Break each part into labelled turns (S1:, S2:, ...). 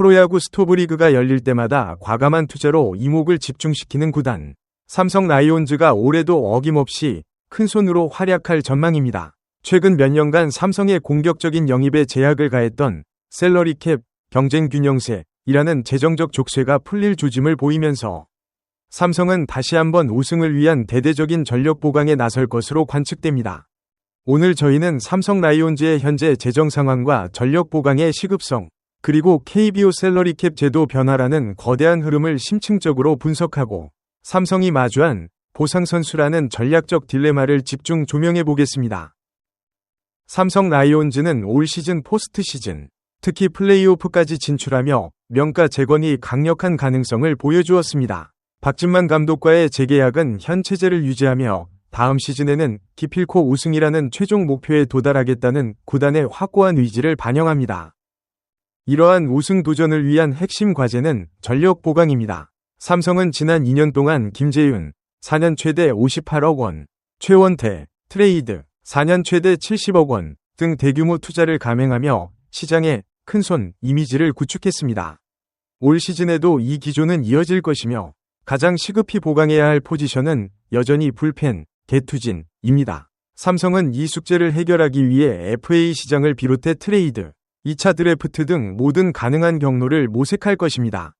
S1: 프로야구 스토브리그가 열릴 때마다 과감한 투자로 이목을 집중시키는 구단. 삼성 라이온즈가 올해도 어김없이 큰 손으로 활약할 전망입니다. 최근 몇 년간 삼성의 공격적인 영입에 제약을 가했던 셀러리 캡, 경쟁 균형세 이라는 재정적 족쇄가 풀릴 조짐을 보이면서 삼성은 다시 한번 우승을 위한 대대적인 전력 보강에 나설 것으로 관측됩니다. 오늘 저희는 삼성 라이온즈의 현재 재정 상황과 전력 보강의 시급성, 그리고 KBO 셀러리 캡 제도 변화라는 거대한 흐름을 심층적으로 분석하고 삼성이 마주한 보상 선수라는 전략적 딜레마를 집중 조명해 보겠습니다. 삼성 라이온즈는 올 시즌 포스트 시즌, 특히 플레이오프까지 진출하며 명가 재건이 강력한 가능성을 보여주었습니다. 박진만 감독과의 재계약은 현 체제를 유지하며 다음 시즌에는 기필코 우승이라는 최종 목표에 도달하겠다는 구단의 확고한 의지를 반영합니다. 이러한 우승 도전을 위한 핵심 과제는 전력 보강입니다. 삼성은 지난 2년 동안 김재윤, 4년 최대 58억 원, 최원태, 트레이드, 4년 최대 70억 원 등 대규모 투자를 감행하며 시장에 큰손 이미지를 구축했습니다. 올 시즌에도 이 기조는 이어질 것이며 가장 시급히 보강해야 할 포지션은 여전히 불펜, 개투진입니다. 삼성은 이 숙제를 해결하기 위해 FA 시장을 비롯해 트레이드, 2차 드래프트 등 모든 가능한 경로를 모색할 것입니다.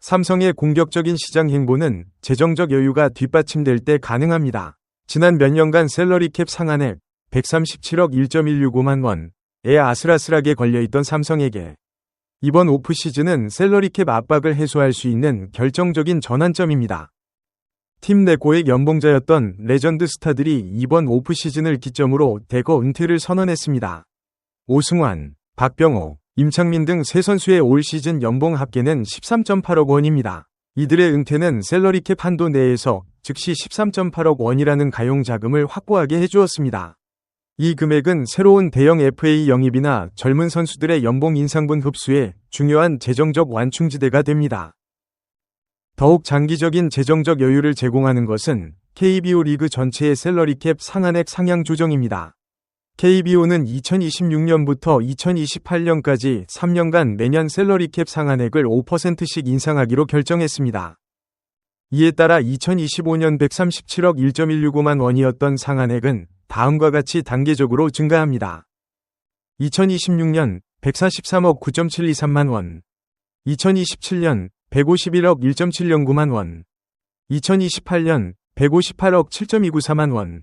S1: 삼성의 공격적인 시장 행보는 재정적 여유가 뒷받침될 때 가능합니다. 지난 몇 년간 셀러리 캡 상한액 137억 1.165만 원에 아슬아슬하게 걸려있던 삼성에게 이번 오프 시즌은 셀러리 캡 압박을 해소할 수 있는 결정적인 전환점입니다. 팀 내 고액 연봉자였던 레전드 스타들이 이번 오프 시즌을 기점으로 대거 은퇴를 선언했습니다. 오승환, 박병호, 임창민 등 세 선수의 올 시즌 연봉 합계는 13.8억 원입니다. 이들의 은퇴는 셀러리 캡 한도 내에서 즉시 13.8억 원이라는 가용 자금을 확보하게 해주었습니다. 이 금액은 새로운 대형 FA 영입이나 젊은 선수들의 연봉 인상분 흡수에 중요한 재정적 완충지대가 됩니다. 더욱 장기적인 재정적 여유를 제공하는 것은 KBO 리그 전체의 셀러리 캡 상한액 상향 조정입니다. KBO는 2026년부터 2028년까지 3년간 매년 셀러리 캡 상한액을 5%씩 인상하기로 결정했습니다. 이에 따라 2025년 137억 1.165만 원이었던 상한액은 다음과 같이 단계적으로 증가합니다. 2026년 143억 9.723만 원, 2027년 151억 1.709만 원, 2028년 158억 7.294만 원,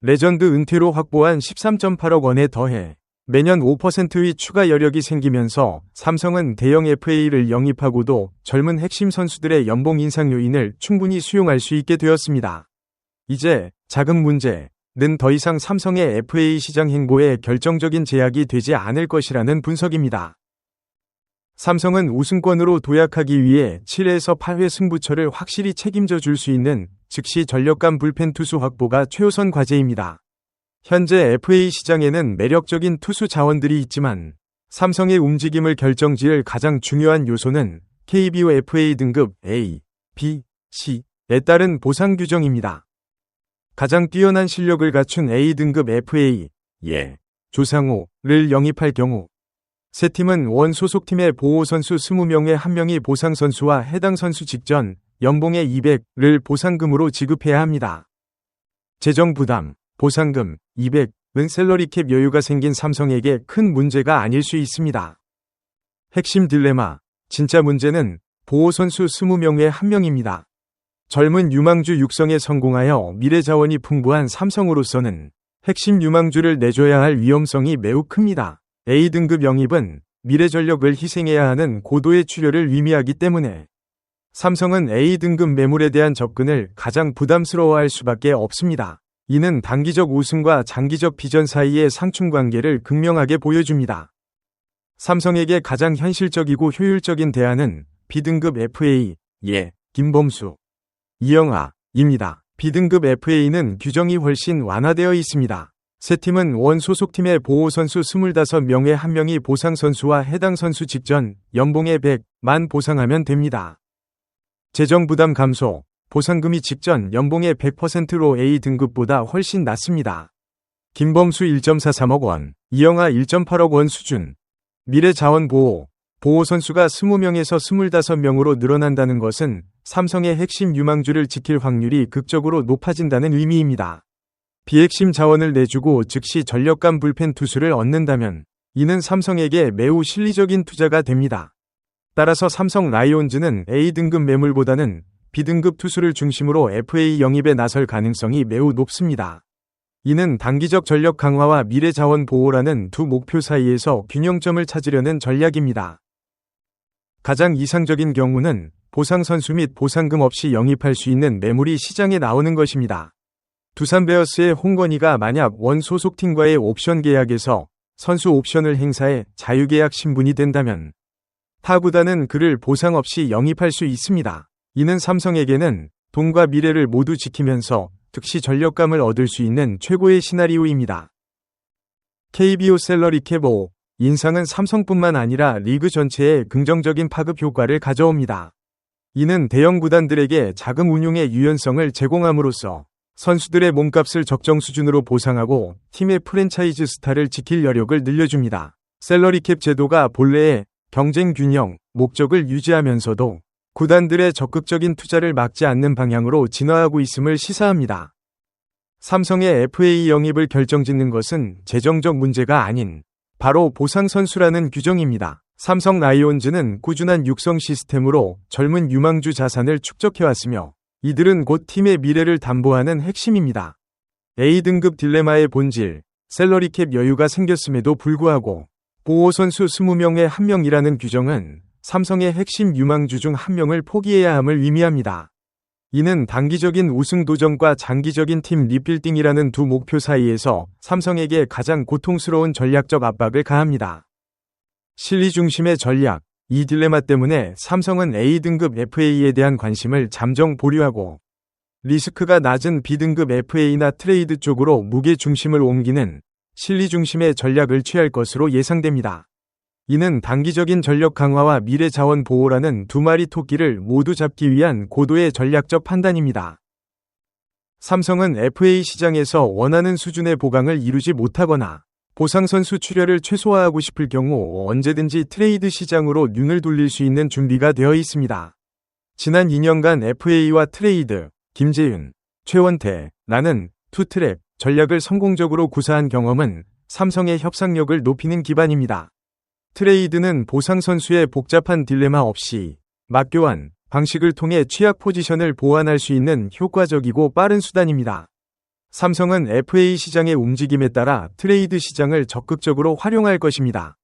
S1: 레전드 은퇴로 확보한 13.8억 원에 더해 매년 5%의 추가 여력이 생기면서 삼성은 대형 FA를 영입하고도 젊은 핵심 선수들의 연봉 인상 요인을 충분히 수용할 수 있게 되었습니다. 이제 자금 문제 는더 이상 삼성의 FA 시장 행보에 결정적인 제약이 되지 않을 것이라는 분석입니다. 삼성은 우승권으로 도약하기 위해 7에서 8회 승부처를 확실히 책임져 줄 수 있는 즉시 전력감 불펜 투수 확보가 최우선 과제입니다. 현재 FA 시장에는 매력적인 투수 자원들이 있지만 삼성의 움직임을 결정지을 가장 중요한 요소는 KBO FA 등급 A, B, C에 따른 보상 규정입니다. 가장 뛰어난 실력을 갖춘 A 등급 FA, 예, 조상호를 영입할 경우 세 팀은 원 소속팀의 보호 선수 20명의 1명이 보상 선수와 해당 선수 직전 연봉의 200을 보상금으로 지급해야 합니다. 재정 부담, 보상금, 200은 셀러리 캡 여유가 생긴 삼성에게 큰 문제가 아닐 수 있습니다. 핵심 딜레마, 진짜 문제는 보호 선수 20명의 1명입니다. 젊은 유망주 육성에 성공하여 미래 자원이 풍부한 삼성으로서는 핵심 유망주를 내줘야 할 위험성이 매우 큽니다. A등급 영입은 미래 전력을 희생해야 하는 고도의 출혈을 의미하기 때문에 삼성은 A등급 매물에 대한 접근을 가장 부담스러워할 수밖에 없습니다. 이는 단기적 우승과 장기적 비전 사이의 상충 관계를 극명하게 보여줍니다. 삼성에게 가장 현실적이고 효율적인 대안은 B등급 FA, 예, 김범수, 이영아입니다. B등급 FA는 규정이 훨씬 완화되어 있습니다. 세 팀은 원 소속팀의 보호 선수 25명의 1명이 보상 선수와 해당 선수 직전 연봉의 100만 보상하면 됩니다. 재정 부담 감소, 보상금이 직전 연봉의 100%로 A 등급보다 훨씬 낮습니다. 김범수 1.43억 원, 이영하 1.8억 원 수준. 미래 자원 보호, 보호 선수가 20명에서 25명으로 늘어난다는 것은 삼성의 핵심 유망주를 지킬 확률이 극적으로 높아진다는 의미입니다. 비핵심 자원을 내주고 즉시 전력감 불펜 투수를 얻는다면 이는 삼성에게 매우 실리적인 투자가 됩니다. 따라서 삼성 라이온즈는 A등급 매물보다는 B등급 투수를 중심으로 FA 영입에 나설 가능성이 매우 높습니다. 이는 단기적 전력 강화와 미래 자원 보호라는 두 목표 사이에서 균형점을 찾으려는 전략입니다. 가장 이상적인 경우는 보상 선수 및 보상금 없이 영입할 수 있는 매물이 시장에 나오는 것입니다. 두산 베어스의 홍건희가 만약 원 소속팀과의 옵션 계약에서 선수 옵션을 행사해 자유계약 신분이 된다면 타구단은 그를 보상 없이 영입할 수 있습니다. 이는 삼성에게는 돈과 미래를 모두 지키면서 즉시 전력감을 얻을 수 있는 최고의 시나리오입니다. KBO 셀러리 캡5 인상은 삼성뿐만 아니라 리그 전체에 긍정적인 파급 효과를 가져옵니다. 이는 대형 구단들에게 자금 운용의 유연성을 제공함으로써 선수들의 몸값을 적정 수준으로 보상하고 팀의 프랜차이즈 스타를 지킬 여력을 늘려줍니다. 셀러리 캡 제도가 본래의 경쟁 균형, 목적을 유지하면서도 구단들의 적극적인 투자를 막지 않는 방향으로 진화하고 있음을 시사합니다. 삼성의 FA 영입을 결정짓는 것은 재정적 문제가 아닌 바로 보상 선수라는 규정입니다. 삼성 라이온즈는 꾸준한 육성 시스템으로 젊은 유망주 자산을 축적해왔으며 이들은 곧 팀의 미래를 담보하는 핵심입니다. A등급 딜레마의 본질, 셀러리캡 여유가 생겼음에도 불구하고 보호 선수 20명의 1명이라는 규정은 삼성의 핵심 유망주 중한 명을 포기해야 함을 의미합니다. 이는 단기적인 우승 도전과 장기적인 팀 리빌딩이라는 두 목표 사이에서 삼성에게 가장 고통스러운 전략적 압박을 가합니다. 실리 중심의 전략, 이 딜레마 때문에 삼성은 A등급 FA에 대한 관심을 잠정 보류하고 리스크가 낮은 B등급 FA나 트레이드 쪽으로 무게 중심을 옮기는 실리 중심의 전략을 취할 것으로 예상됩니다. 이는 단기적인 전력 강화와 미래 자원 보호라는 두 마리 토끼를 모두 잡기 위한 고도의 전략적 판단입니다. 삼성은 FA 시장에서 원하는 수준의 보강을 이루지 못하거나 보상 선수 출혈을 최소화하고 싶을 경우 언제든지 트레이드 시장으로 눈을 돌릴 수 있는 준비가 되어 있습니다. 지난 2년간 FA와 트레이드, 김재윤, 최원태, 나는 투트랙 전략을 성공적으로 구사한 경험은 삼성의 협상력을 높이는 기반입니다. 트레이드는 보상 선수의 복잡한 딜레마 없이 맞교환 방식을 통해 취약 포지션을 보완할 수 있는 효과적이고 빠른 수단입니다. 삼성은 FA 시장의 움직임에 따라 트레이드 시장을 적극적으로 활용할 것입니다.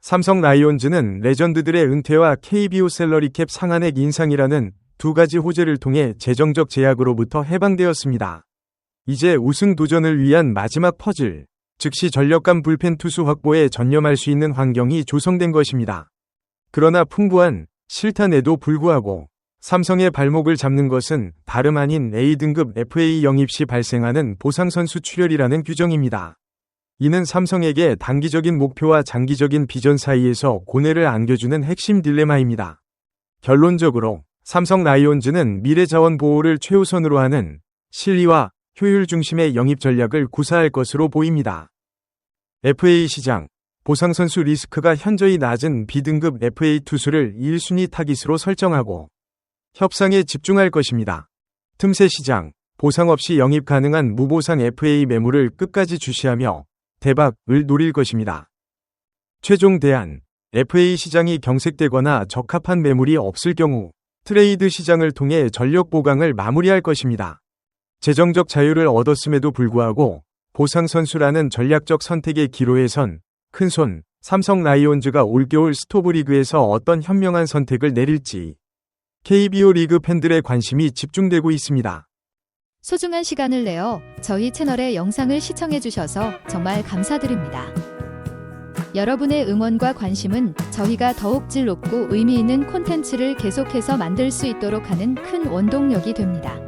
S1: 삼성 라이온즈는 레전드들의 은퇴와 KBO 셀러리 캡 상한액 인상이라는 두 가지 호재를 통해 재정적 제약으로부터 해방되었습니다. 이제 우승 도전을 위한 마지막 퍼즐, 즉시 전력감 불펜 투수 확보에 전념할 수 있는 환경이 조성된 것입니다. 그러나 풍부한 실탄에도 불구하고 삼성의 발목을 잡는 것은 다름 아닌 A등급 FA 영입 시 발생하는 보상선수 출혈이라는 규정입니다. 이는 삼성에게 단기적인 목표와 장기적인 비전 사이에서 고뇌를 안겨주는 핵심 딜레마입니다. 결론적으로 삼성 라이온즈는 미래 자원 보호를 최우선으로 하는 실리와 효율 중심의 영입 전략을 구사할 것으로 보입니다. FA 시장 보상 선수 리스크가 현저히 낮은 B등급 FA 투수를 1순위 타깃으로 설정하고 협상에 집중할 것입니다. 틈새 시장 보상 없이 영입 가능한 무보상 FA 매물을 끝까지 주시하며 대박을 노릴 것입니다. 최종 대안 FA 시장이 경색되거나 적합한 매물이 없을 경우 트레이드 시장을 통해 전력 보강을 마무리할 것입니다. 재정적 자유를 얻었음에도 불구하고 보상 선수라는 전략적 선택의 기로에 선 큰손 삼성 라이온즈가 올겨울 스토브리그에서 어떤 현명한 선택을 내릴지 KBO 리그 팬들의 관심이 집중되고 있습니다.
S2: 소중한 시간을 내어 저희 채널의 영상을 시청해 주셔서 정말 감사드립니다. 여러분의 응원과 관심은 저희가 더욱 질 높고 의미 있는 콘텐츠를 계속해서 만들 수 있도록 하는 큰 원동력이 됩니다.